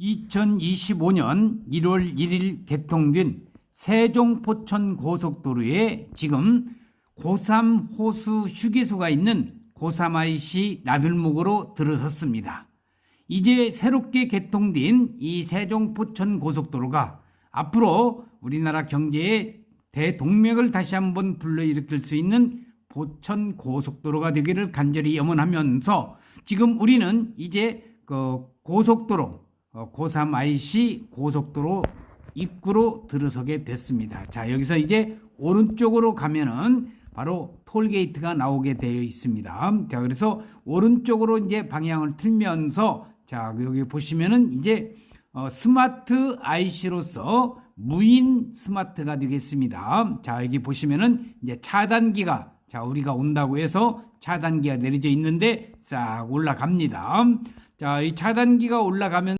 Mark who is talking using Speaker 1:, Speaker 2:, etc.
Speaker 1: 2025년 1월 1일 개통된 세종포천 고속도로에 지금 고3 호수 휴게소가 있는 고3 IC 나들목으로 들어섰습니다. 이제 새롭게 개통된 이 세종포천 고속도로가 앞으로 우리나라 경제의 대동맥을 다시 한번 불러일으킬 수 있는 포천 고속도로가 되기를 간절히 염원하면서 지금 우리는 이제 그 고속도로 어, 고3 IC 고속도로 입구로 들어서게 됐습니다. 자, 여기서 이제 오른쪽으로 가면은 바로 톨게이트가 나오게 되어 있습니다. 자, 그래서 오른쪽으로 이제 방향을 틀면서 자, 여기 보시면은 이제 어, 스마트 IC로서 무인 스마트가 되겠습니다. 자, 여기 보시면은 이제 차단기가 자, 우리가 온다고 해서 차단기가 내려져 있는데 싹 올라갑니다. 자, 이 차단기가 올라가면